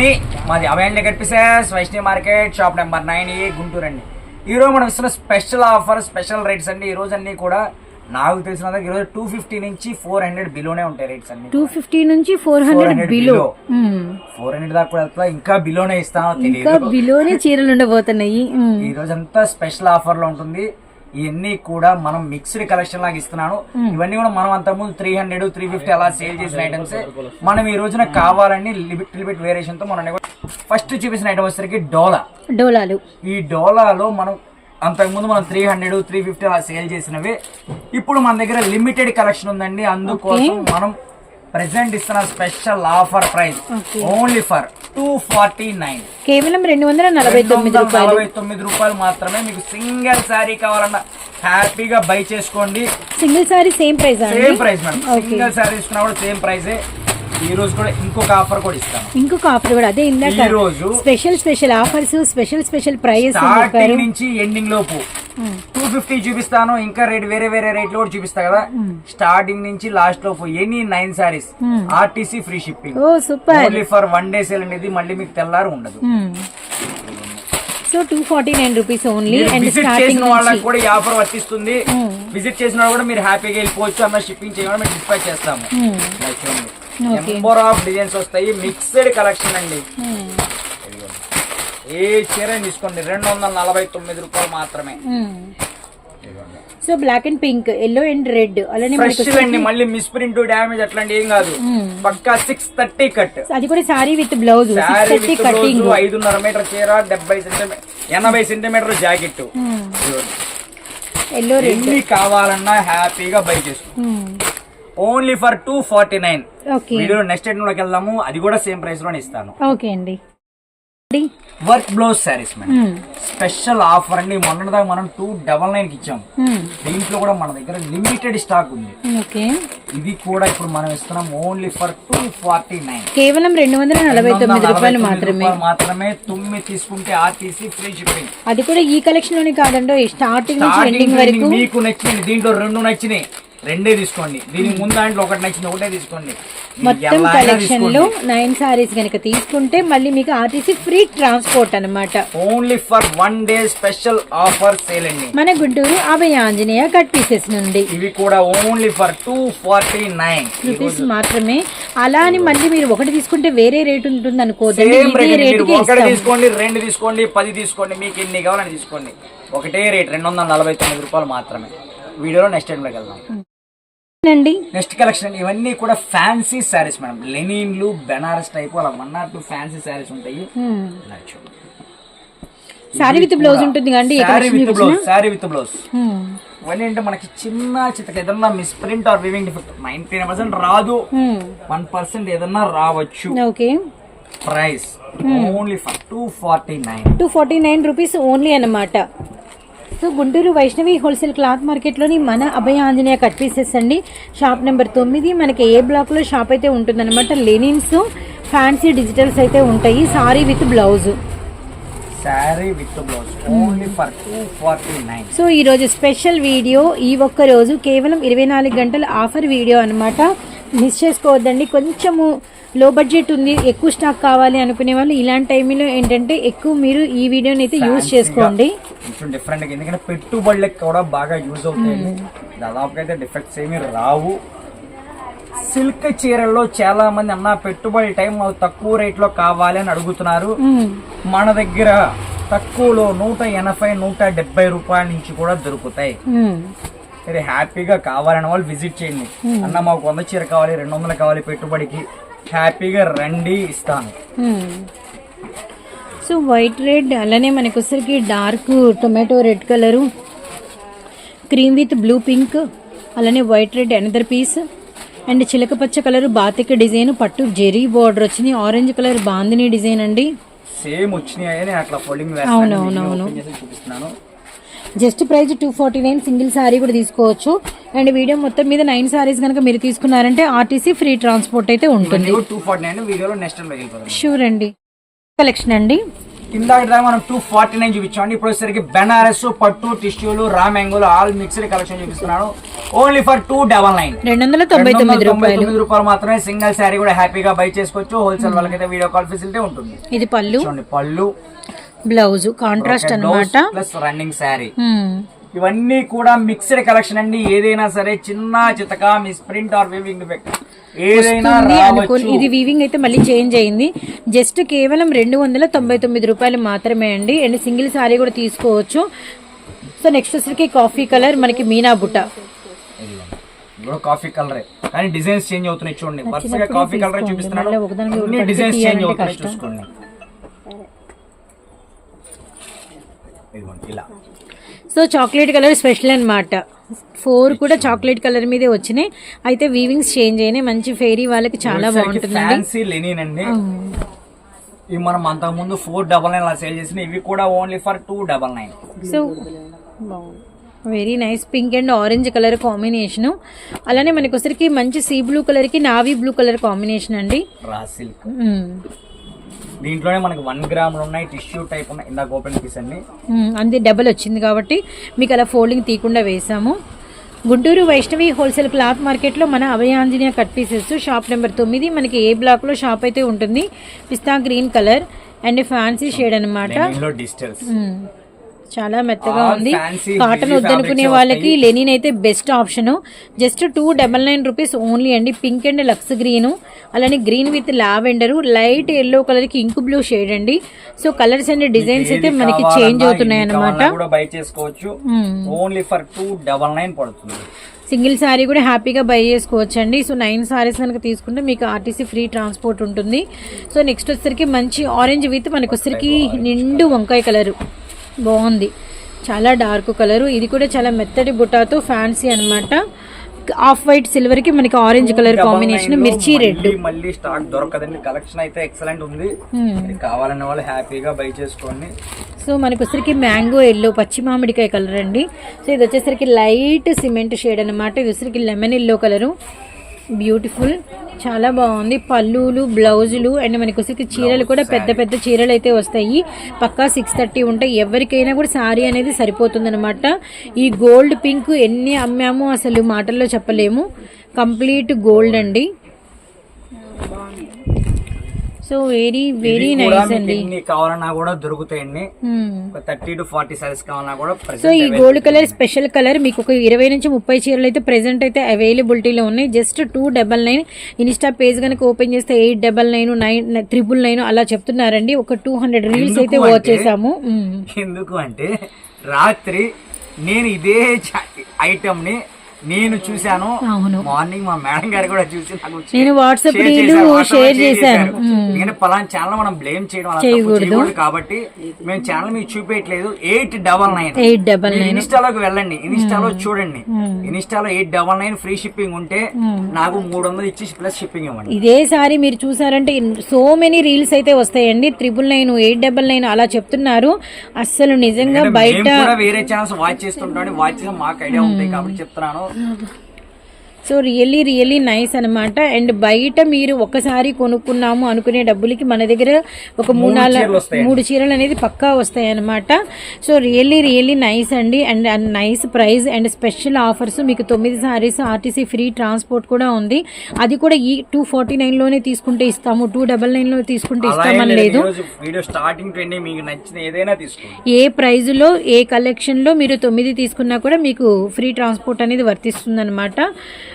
అండి మాది available కనిపిసేస్ Vaishnavi market shop number nine A Guntur అండి. ఈ రోజు మనం ఇస్తున్న స్పెషల్ ఆఫర్ స్పెషల్ రేట్స్ అండి. ఈ రోజు అన్ని కూడా నాకు తెలిసిన ఈరోజు టూ ఫిఫ్టీ నుంచి ఫోర్ హండ్రెడ్ బిలోనే ఉంటాయి రేట్స్ అన్ని టూ ఫిఫ్టీ నుంచి four hundred 400 below. Four hundred దాకా కూడా వెళ్తా ఇంకా బిలోనే ఇస్తానో బిలోనే చీరలు ఉండబోతున్నాయి. ఈ రోజు అంతా స్పెషల్ ఆఫర్లో ఉంటుంది. ఇవన్నీ కూడా మనం మిక్స్డ్ కలెక్షన్ లాగా ఇస్తున్నాను. ఇవన్నీ కూడా మనం అంతకుముందు త్రీ హండ్రెడ్ త్రీ ఫిఫ్టీ అలా సేల్ చేసిన ఐటమ్స్ మనం ఈ రోజున కావాలని లిమిట్ లిమిట్ వేరియేషన్తో మనం ఫస్ట్ చూపించిన ఐటమ్ వచ్చేసరికి డోలా. డోలాలు. ఈ డోలాలో మనం అంతకుముందు మనం త్రీ హండ్రెడ్ త్రీ ఫిఫ్టీ అలా సేల్ చేసినవి. ఇప్పుడు మన దగ్గర లిమిటెడ్ కలెక్షన్ ఉందండి. అందుకోసం మనం ప్రెసెంట్ ఇస్తున్న special offer price. Only for two forty nine. కేవలం రెండు వందల నలభై తొమ్మిది రూపాయలు. నలభై తొమ్మిది రూపాయలు మాత్రమే మీకు సింగిల్ శారీ కావాలన్నా హ్యాపీగా బై చేసుకోండి. Single sari same price same price madam. Single sari తీసుకున్నా కూడా సేమ్ ప్రైసే. ఈ రోజు కూడా ఇంకొక ఆఫర్ కూడా ఇస్తాను. ఇంకొక ఆఫర్ కూడా. అదే ఇందాక ఈ రోజు special special offers special special price starting నుంచి ఎండింగ్ లోపు టూ ఫిఫ్టీ చూపిస్తాను ఇంకా రేట్ వేరే వేరే రేట్లో కూడా చూపిస్తా కదా. స్టార్టింగ్ నుంచి లాస్ట్ లోపు any nine saris. RTC free shipping oh super. Only for one day sale అనేది మళ్ళీ మీకు తెల్లారు ఉండదు. So two forty nine rupees only and visit starting చేసిన వాళ్ళకి కూడా ఈ ఆఫర్ వర్తిస్తుంది. విజిట్ చేసిన వాళ్ళు కూడా మీరు హ్యాపీగా వెళ్ళిపోవచ్చు అన్న షిప్పింగ్ చేయడం మేము డిస్పాచ్ చేస్తాము. Hmm. నెంబర్ ఆఫ్ డిజైన్స్ వస్తాయి. మిక్స్డ్ కలెక్షన్ అండి. Hmm. ఏ చీర తీసుకోండి. రెండు వందల నలభై తొమ్మిది రూపాయలు మాత్రమే. So black and pink yellow and red అలానే అండి మళ్ళీ మిస్ ప్రింట్ డ్యామేజ్ అట్లాంటి ఏం కాదు. Hmm. పక్కా సిక్స్ థర్టీ కట్ అది కూడా సారీ విత్ బ్లౌజ్ కటింగ్ ఐదున్నర మీటర్ చీర డెబ్బై సెంటీమీటర్ ఎనభై సెంటీమీటర్ జాకెట్ ఎల్లో రెడ్ కావాలన్నా హ్యాపీగా బై చేసుకో. Only for two forty nine. Video నెక్స్ట్లోకి వెళ్దాము? అది కూడా సేమ్ ప్రైస్లోనే ఇస్తాను. ఓకే అండి. Work blouse saris madam. Special offer అండి. మొన్నటిదాకా మనం టూ డబల్ నైన్కి ఇచ్చాం దీంట్లో కూడా మన దగ్గర లిమిటెడ్ స్టాక్ ఉంది. ఓకే. ఇది కూడా ఇప్పుడు మనం ఇస్తున్నాం only for two forty nine. కేవలం రెండు వందల నలభై తొమ్మిది రూపాయలు మాత్రమే. మాత్రమే తొమ్మిది తీసుకుంటే ఆర్టీసీ ఫ్రీ షిప్పింగ్ అది కూడా ఈ కలెక్షన్లోనే కాదండి స్టార్టింగ్ నుంచి స్టార్టింగ్ ఎండింగ్ వరకు. మీకు నచ్చింది దీంట్లో రెండు నచ్చినాయి. రెండే తీసుకోండి. దీనికి ముందు దాంట్లో ఒకటి నచ్చింది ఒకటే తీసుకోండి. మొత్తం కలెక్షన్లో. నైన్ సారీస్ కనుక తీసుకుంటే మళ్ళీ మీకు ఆర్టీసీ ఫ్రీ ట్రాన్స్పోర్ట్ అన్నమాట. Only for one day special offer sale అండి. మన గుంటూరు అభయ ఆంజనేయ కట్ పీసెస్ నుండి. ఇవి కూడా only for two forty nine rupees మాత్రమే. అలా అని మళ్ళీ మీరు ఒకటి తీసుకుంటే వేరే రేట్ ఉంటుంది అనుకోదండి రేటుకే ఒకటి తీసుకోండి రెండు తీసుకోండి పది తీసుకోండి మీకు ఎన్ని కావాలని తీసుకోండి. ఒకటే రేట్ రెండు వందల నలభై తొమ్మిది రూపాయలు మాత్రమే. వీడియోలో నెక్స్ట్ టైంలోకి వెళ్దాం. అండి నెక్స్ట్ కలెక్షన్ ఇవన్నీ కూడా ఫ్యాన్సీ శారీస్ మేడం. లెనిన్లు బెనారస్ టైప్ అలా one or two fancy saris ఉంటాయి. సారీ విత్ బ్లౌజ్ ఉంటుంది sari collection with blouse sari with blouse. ఇవన్నీ అంటే మనకి చిన్న చితక ఏదన్నా miss print or weaving defect ninety percent రాదు. వన్ పర్సెంట్ ఏదన్నా రావచ్చు. Okay. Price only for two forty nine two forty nine rupees only అన్నమాట. So Guntur Vaishnavi wholesale cloth మార్కెట్లోని మన అభయ ఆంజనేయ కట్ పీసెస్ అండి. షాప్ నెంబర్ తొమ్మిది. మనకి ఏ బ్లాక్లో shop అయితే ఉంటుందన్నమాట. లెనిన్స్ ఫ్యాన్సీ డిజిటల్స్ అయితే ఉంటాయి. Sari with blouse. Sari with blouse. Only for two forty nine. So ఈరోజు స్పెషల్ వీడియో ఈ ఒక్క రోజు కేవలం ఇరవై నాలుగు గంటల ఆఫర్ వీడియో అన్నమాట. మిస్ చేసుకోవద్దండి. కొంచెము లో బడ్జెట్ ఉంది ఎక్కువ స్టాక్ కావాలి అనుకునే వాళ్ళు ఇలాంటి టైంలో ఏంటంటే ఎక్కువ మీరు ఈ వీడియోని అయితే యూజ్ చేసుకోండి. కొంచెం డిఫరెంట్ ఎందుకంటే పెట్టుబడులకు కూడా బాగా యూజ్ అవుతాయి. దాదాపుగా అయితే డిఫెక్ట్స్ ఏమీ రావు. సిల్క్ చీరల్లో చాలా మంది అన్న పెట్టుబడి టైం తక్కువ రేట్లో కావాలి అని అడుగుతున్నారు. మ్మ్. మన దగ్గర తక్కువలో నూట ఎనభై నూట డెబ్బై రూపాయల నుంచి కూడా దొరుకుతాయి. మీరు హ్యాపీగా కావాలన్న వాళ్ళు విజిట్ చేయండి. అన్న మాకు వంద చీర కావాలి రెండు వందలు కావాలి పెట్టుబడికి. హ్యాపీగా రండి ఇస్తాను. సో వైట్ రెడ్ అలానే మనకు వచ్చరికి dark tomato red colour cream with blue pink అలానే white red another piece and చిలక పచ్చ కలర్ బాతిక డిజైన్ పట్టు జెరీ బార్డర్ వచ్చింది. ఆరెంజ్ కలర్ బాందిని డిజైన్ అండి. సేమ్ వచ్చినాయి అట్లా ఫోల్డింగ్ అవునవునవును. చూపిస్తున్నాను. Just price two forty nine single sari కూడా తీసుకోవచ్చు. అండ్ వీడియో మొత్తం మీద నైన్ శారీస్ కనుక మీరు తీసుకున్నారంటే ఆర్టీసీ ఫ్రీ ట్రాన్స్పోర్ట్ అయితే ఉంటుంది. షూర్ అండి. కలెక్షన్ అండి. ఇందాక దాకా మనం టూ ఫార్టీ నైన్ చూపించామండి ఇప్పుడు వచ్చేసరికి బెనారస్ పట్టు టిష్యూలు రా మ్యాంగోలు ఆల్ మిక్స్డ్ కలెక్షన్ చూపిస్తున్నాను. Only for two double nine రెండు వందల తొంభై తొమ్మిది రూపాయలు. మాత్రమే సింగిల్ శారీ కూడా హ్యాపీగా బై చేసుకోవచ్చు. హోల్సేల్ వాళ్ళకైతే వీడియో కాల్ ఫెసిలిటీ ఉంటుంది. ఇది పళ్ళు. పళ్ళు. బ్లౌజ్ కాంట్రాస్ట్ అన్నమాట. Plus running sari. ఇవన్నీ కూడా మిక్స్డ్ కలెక్షన్ అండి. ఏదైనా సరే చిన్న చితక miss print or weaving defect ఇది వీవింగ్ అయితే మళ్ళీ చేంజ్ అయింది. జస్ట్ కేవలం రెండు వందల తొంభై తొమ్మిది రూపాయలు మాత్రమే అండి. అండ్ సింగిల్ సారీ కూడా తీసుకోవచ్చు. సో నెక్స్ట్ వచ్చరికి కాఫీ కలర్ మనకి మీనా బుట్ట. కాఫీ కలరే కానీ డిజైన్స్ చేంజ్ అవుతున్నాయి చూడండి. Coffee colour. చూపిస్తున్నాను. డిజైన్స్ చేంజ్ అవుతున్నాయి. చూసుకోండి. ఇదిగోండి ఇలా. సో చాక్లెట్ కలర్ స్పెషల్ అన్నమాట. ఫోర్ కూడా చాక్లెట్ కలర్ మీదే వచ్చినాయి. అయితే వీవింగ్స్ చేంజ్ అయినాయి. మంచి ఫెయిరీ వాళ్ళకి చాలా బాగుంటుందండి. ఫ్యాన్సీ లెనిన్ అండి. ఇవి మనం అంతకు ముందు ఫోర్ డబల్ నైన్ అలా సేల్ చేసిన ఇవి కూడా only for two double nine so very nice pink and orange colour combination అలానే మనకి వచ్చరికి మంచి సీ బ్లూ కలర్కి నావీ బ్లూ కలర్ కాంబినేషన్ అండి. దీంట్లోనే మనకి వన్ గ్రాములు ఉన్నాయి టిష్యూ టైప్ ఉన్నాయి ఇందాక ఓపెన్ పీస్ అండి. అంది డబల్ వచ్చింది కాబట్టి మీకు అలా ఫోల్డింగ్ తీయకుండా వేసాము గుంటూరు వైష్ణవి హోల్సేల్ క్లాత్ మార్కెట్లో మన Abhayanjaneya cut pieces shop number తొమ్మిది మనకి ఏ బ్లాక్లో షాప్ అయితే ఉంటుంది pista green colour and fancy shade అనమాట చాలా మెత్తగా ఉంది. కాటన్ వద్దనుకునే వాళ్ళకి. లెనిన్ అయితే best option just two double nine rupees only అండి. పింక్ అండ్ లక్స్ గ్రీన్ అలానే green with lavender light yellow కలర్కి ఇంక్ బ్లూ షేడ్ అండి. సో కలర్స్ అండ్ డిజైన్స్ అయితే మనకి చేంజ్ అవుతున్నాయి బై చేసుకోవచ్చు. Only for two double nine పడుతుంది. Single sari కూడా హ్యాపీగా బై చేసుకోవచ్చు అండి సో నైన్ సారీస్ కనుక తీసుకుంటే మీకు ఆర్టీసీ ఫ్రీ ట్రాన్స్పోర్ట్ ఉంటుంది. సో నెక్స్ట్ వచ్చేసరికి మంచి ఆరెంజ్ విత్ మనకి వచ్చేసరికి నిండు వంకాయ కలరు బాగుంది. చాలా డార్క్ కలరు ఇది కూడా చాలా మెత్తటి బుట్టాతో ఫ్యాన్సీ అన్నమాట. ఆఫ్ వైట్ సిల్వర్కి మనకి ఆరెంజ్ కలర్ కాంబినేషన్ మిర్చి రెడ్. మళ్ళీ స్టాక్ దొరకదండి. కలెక్షన్ అయితే ఎక్సలెంట్ ఉంది. ఇది కావాలన్న వాళ్ళు హ్యాపీగా బై చేసుకోండి. సో మనకు వచ్చరికి మ్యాంగో ఎల్లో పచ్చి మామిడికాయ కలర్ అండి. సో ఇది వచ్చేసరికి లైట్ సిమెంట్ షేడ్ అన్నమాట. ఇది వచ్చేసరికి లెమన్ ఎల్లో కలరు బ్యూటిఫుల్. చాలా బాగుంది. పళ్ళులు బ్లౌజులు అండ్ మనకి వచ్చరికి చీరలు కూడా పెద్ద పెద్ద చీరలు అయితే వస్తాయి. పక్కా సిక్స్ థర్టీ ఉంటాయి ఎవరికైనా కూడా సారీ అనేది సరిపోతుంది ఈ గోల్డ్ పింక్ ఎన్ని అమ్మామో అసలు మాటల్లో చెప్పలేము. కంప్లీట్ గోల్డ్ అండి. సో వెరీ వెరీ నైస్ అండి. కావాలన్నా కూడా దొరుకుతాయండి. Hmm. Thirty to forty saris కావాలన్నా కూడా సో ఈ గోల్డ్ కలర్ స్పెషల్ కలర్ మీకు ఒక ఇరవై నుంచి ముప్పై చీరలు అయితే ప్రెసెంట్ అయితే అవైలబిలిటీలో ఉన్నాయి. Just two double nine insta page కనుక ఓపెన్ చేస్తే eight double nine nine triple nine అలా చెప్తున్నారండి. ఒక టూ హండ్రెడ్ రీల్స్ అయితే వాచ్ చేసాము మ్మ్. ఎందుకు అంటే రాత్రి నేను ఇదే ఐటమ్ని నేను చూశాను. మార్నింగ్ మా మేడం గారు కూడా చూసి నేను వాట్సాప్ షేర్ చేశాను. ఎందుకంటే పలానా ఛానల్ మనం బ్లేమ్ చేయడం చేయకూడదు. కాబట్టి మేము ఛానల్ మీకు చూపించట్లేదు eight double nine eight double nine ఇన్స్టాలోకి వెళ్ళండి. ఇన్స్టాలో చూడండి. ఇన్స్టాలో eight double nine free shipping ఉంటే నాకు మూడు వందలు ఇచ్చి ప్లస్ షిప్పింగ్ ఇవ్వండి. ఇదే సారి మీరు చూసారంటే సో మెనీ రీల్స్ అయితే వస్తాయండి. Triple nine eight double nine అలా చెప్తున్నారు. అస్సలు నిజంగా బయట వేరే ఛానల్స్ వాచ్ చేస్తుంటాం వాచ్ చేసిన మాకు ఐడియా ఉంటాయి కాబట్టి చెప్తున్నాను. Allah'ım. So really really nice అనమాట అండ్ బయట మీరు ఒకసారి కొనుక్కున్నాము అనుకునే డబ్బులకి మన దగ్గర ఒక మూడు మూడు నాలుగు. మూడు చీరలు అనేది పక్కా వస్తాయి అనమాట సో రియల్లీ రియల్లీ నైస్ అండి. And nice price and special offers మీకు తొమ్మిది సారీస్ ఆర్టీసీ ఫ్రీ ట్రాన్స్పోర్ట్ కూడా ఉంది. అది కూడా ఈ టూ ఫార్టీ లోనే తీసుకుంటే ఇస్తాము. టూ డబల్లో తీసుకుంటే ఇస్తామని లేదు. ఏ ప్రైజ్లో ఏ కలెక్షన్లో మీరు తొమ్మిది తీసుకున్నా కూడా మీకు ఫ్రీ ట్రాన్స్పోర్ట్ అనేది వర్తిస్తుంది అనమాట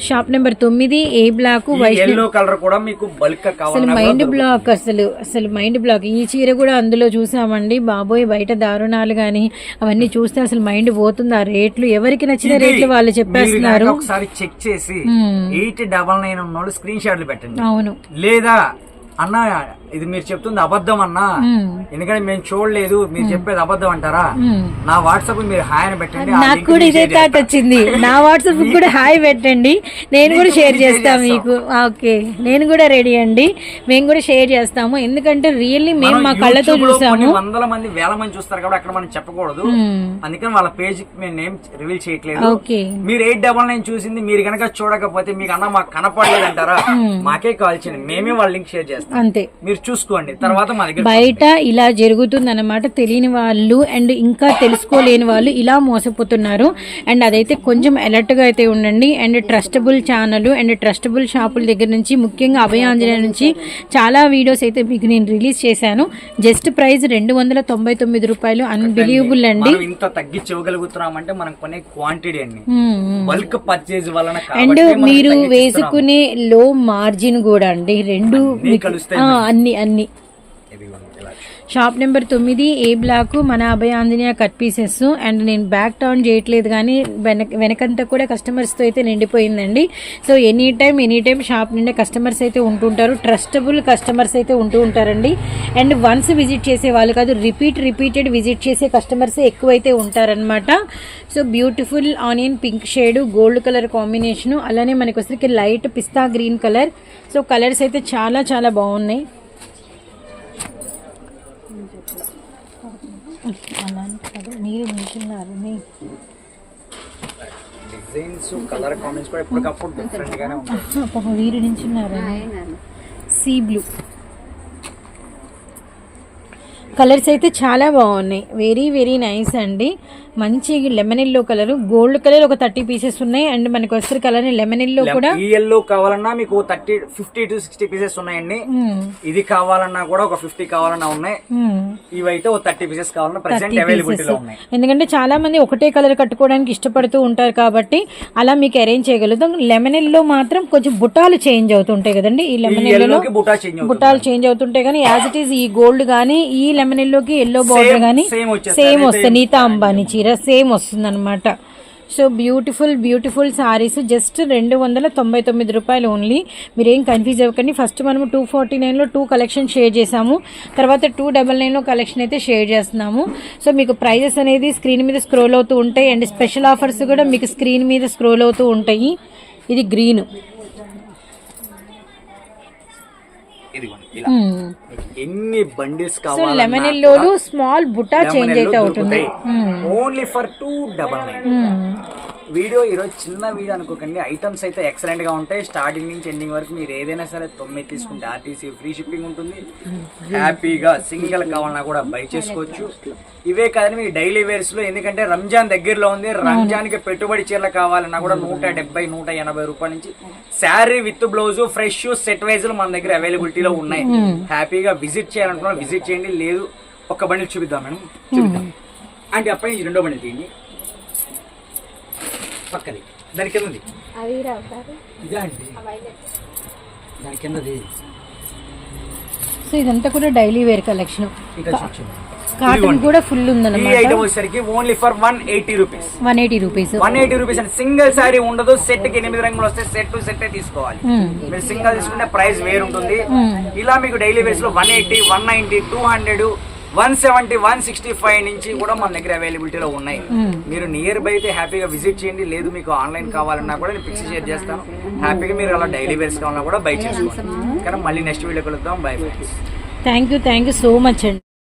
షాప్ నెంబర్ తొమ్మిది ఏ బ్లాక్ ఎల్లో కలర్ కూడా మీకు బల్క్ అసలు మైండ్ బ్లాక్ అసలు అసలు మైండ్ బ్లాక్ ఈ చీర కూడా అందులో చూసామండి. బాబోయ్ బయట దారుణాలు కానీ అవన్నీ చూస్తే అసలు మైండ్ పోతుంది. ఆ రేట్లు ఎవరికి నచ్చిన రేట్లు వాళ్ళు చెప్పేస్తున్నారు. ఒకసారి చెక్ చేసి. ఎయిట్ డబల్ నైన్ ఉన్నోళ్ళు స్క్రీన్ షాట్లు పెట్టండి. అవును. లేదా అన్న ఇది మీరు చెప్తుంది అబద్ధం అన్నా. ఎందుకంటే మేము చూడలేదు మీరు చెప్పేది అబద్ధం అంటారా. నా వాట్సాప్ మీరు హాయ్ అని పెట్టండి నాకు కూడా ఇదే థాట్. వచ్చింది. నా వాట్సాప్ కూడా హాయ్ పెట్టండి. నేను కూడా షేర్ share చేస్తా చేస్తాం. మీకు. ఓకే. నేను కూడా రెడీ అండి. మేము కూడా షేర్ చేస్తాము. ఎందుకంటే రియల్లీ మేము మా కళ్ళతో చూసాము. వందల మంది వేల మంది చూస్తారు కాబట్టి అక్కడ మనం చెప్పకూడదు. అందుకని వాళ్ళ పేజ్ మేము నేమ్ రివీల్ చేయట్లేదు. ఓకే. మీరు ఎయిట్ డబల్ నైన్ చూసింది మీరు కనుక చూడకపోతే మీకు అన్న మాకు కనపడలేదు అంటారా మాకే కాల్ చేయండి. మేమే వాళ్ళ లింక్ షేర్ చేస్తాం. అంతే. మీరు మీరు చూసుకోండి. తర్వాత మా దగ్గర బయట ఇలా జరుగుతుందన్నమాట తెలియని వాళ్ళు అండ్ ఇంకా తెలుసుకోలేని వాళ్ళు ఇలా మోసపోతున్నారు. అండ్ అదైతే కొంచెం alert గా అయితే ఉండండి. And trustable channel and trustable షాపుల దగ్గర నుంచి ముఖ్యంగా అభయాంజనేయ నుంచి చాలా వీడియోస్ అయితే మీకు నేను రిలీజ్ చేశాను. జస్ట్ ప్రైస్ రెండు వందల తొంభై తొమ్మిది రూపాయలు. అన్బిలీవబుల్ అండి. ఇంత తగ్గించి ఇవ్వగలుగుతున్నామంటే మనం కొనే క్వాంటిటీ అండి. బల్క్ పర్చేజ్ వలన అండ్ మీరు. వేసుకునే లో మార్జిన్ కూడా అండి. రెండు అన్ని అన్ని. షాప్ నెంబర్ తొమ్మిది ఏ బ్లాక్ మన Abhaya Anjaneya cut pieces and నేను బ్యాక్ టర్న్ చేయట్లేదు కానీ వెనక వెనకంతా కూడా కస్టమర్స్తో అయితే నిండిపోయిందండి. So any time any time shop నిండా కస్టమర్స్ అయితే ఉంటుంటారు. ట్రస్టబుల్ కస్టమర్స్ అయితే ఉంటూ ఉంటారండి. అండ్ వన్స్ విజిట్ చేసే వాళ్ళు కాదు రిపీట్ రిపీటెడ్ విజిట్ చేసే కస్టమర్స్ ఎక్కువైతే ఉంటారనమాట so beautiful onion pink shade gold colour combination అలానే మనకు వచ్చరికి light pista green colour so colours అయితే చాలా చాలా బాగున్నాయి. అలానే కాదు మీరు డిజైన్స్ కలర్ కాంబినేషన్ కూడా ఎప్పటికప్పుడు డిఫరెంట్ గానే ఉంటాయి. పాప వీరు సీ బ్లూ. కలర్స్ అయితే చాలా బాగున్నాయి. వెరీ వెరీ నైస్ అండి. మంచి lemon yellow colour gold colour ఒక థర్టీ పీసెస్ ఉన్నాయి. అండ్ మనకి వస్తారు కలర్ లెమన్ ఎల్లో కూడా ఈ ఎల్లో కావాలన్నా మీకు thirty fifty to sixty pieces ఉన్నాయండి. మ్మ్. ఇది కావాలన్నా కూడా ఒక ఫిఫ్టీ కావాలన్నా ఉన్నాయి. మ్మ్. ఇవైతే ఒక థర్టీ పీసెస్ కావాలన్నా ప్రెసెంట్ 30 అవైలబిలిటీలో pieces. ఉన్నాయి. ఎందుకంటే చాలా మంది ఒకటే కలర్ కట్టుకోవడానికి ఇష్టపడుతూ ఉంటారు కాబట్టి అలా మీకు అరేంజ్ చేయగలుగుతాం. లెమన్ ఎల్లో మాత్రం కొంచెం బుటాలు చేంజ్ అవుతుంటాయి కదండి. ఈ లెమన్ ఎల్లో ఎల్లోకి బుటా చేంజ్ అవుతుంది. బుట్టాలు చేంజ్ అవుతుంటాయి కానీ యాజ్ ఇట్ ఈస్ ఈ గోల్డ్ గానీ ఈ లెమన్ ఎల్లోకి ఎల్లో బార్డర్ వచ్చేస్తుంది. సేమ్ వస్తుంది నీతా అంబానీ చీర సేమ్ వస్తుంది అనమాట so beautiful beautiful saris just రెండు వందల తొంభై తొమ్మిది రూపాయలు ఓన్లీ మీరేం కన్ఫ్యూజ్ అవ్వకండి. ఫస్ట్ మనము టూ ఫార్టీ నైన్లో టూ కలెక్షన్ షేర్ చేసాము తర్వాత టూ డబల్ నైన్లో కలెక్షన్ అయితే షేర్ చేస్తున్నాము. సో మీకు ప్రైజెస్ అనేది స్క్రీన్ మీద స్క్రోల్ అవుతూ ఉంటాయి. అండ్ స్పెషల్ ఆఫర్స్ కూడా మీకు స్క్రీన్ మీద స్క్రోల్ అవుతూ ఉంటాయి. ఇది గ్రీన్ ఇదిగోండి ఇలా. ఎన్ని బండిల్స్ కావాలి లెమన్ స్మాల్ బుటా చేంజ్ అయితే అవుతుంది. Only for two double nine. Video ఈరోజు చిన్న వీడియో అనుకోకండి. ఐటమ్స్ అయితే ఎక్సలెంట్గా ఉంటాయి. స్టార్టింగ్ నుంచి ఎండింగ్ వరకు మీరు ఏదైనా సరే తొమ్మిది తీసుకుంటే ఆర్టీసీ ఫ్రీ షిప్పింగ్ ఉంటుంది. హ్యాపీగా సింగిల్ కావాలన్నా కూడా బై చేసుకోవచ్చు. ఇవే కాదని మీ డైలీ వేర్స్లో ఎందుకంటే రంజాన్ దగ్గరలో ఉంది. రంజాన్కి పెట్టుబడి చీరలు కావాలన్నా కూడా నూట డెబ్బై నూట ఎనభై రూపాయల నుంచి. Sari with blouse fresh set wise మన దగ్గర అవైలబిలిటీలో ఉన్నాయి. హ్యాపీగా విజిట్ చేయాలనుకున్నా విజిట్ చేయండి. లేదు ఒక్క బండి చూపిద్దాం మేడం. చూపిద్దాం. అంటే అప్పటి నుంచి రెండో బండి తీయండి. పక్కది దాని కింద ఉంది. ఇదా అండి. దాని కిందది సో ఇదంతా కూడా డైలీ వేర్ కలెక్షన్. కాటన్ కూడా ఫుల్ ఈ ఉందన్నమాట ఐటమ్ వచ్చేసరికి only for one eighty rupees one eighty rupees one eighty rupees అంటే సింగిల్ సారీ ఉండదు సెట్కి ఎనిమిది రంగులు వస్తే సెట్ టు సెట్ తీసుకోవాలి. మీరు సింగిల్ తీసుకుంటే ప్రైస్ వేరు ఉంటుంది ఇలా మీకు daily వేస్లో one eighty one ninety two hundred one seventy one sixty five నుంచి కూడా మన దగ్గర అవైలబిలిటీలో ఉన్నాయి. మీరు నియర్ బై అయితే హ్యాపీగా విజిట్ చేయండి. లేదు మీకు ఆన్లైన్ కావాలన్నా కూడా నేను పిక్స్ షేర్ చేస్తాను. హ్యాపీగా మీరు అలా డైలీ వేర్స్ కావాలన్నా కూడా బై చేసుకోండి. కానీ మళ్ళీ నెక్స్ట్ వీడియో కలుద్దాం. Bye bye thank you thank you so much అండి.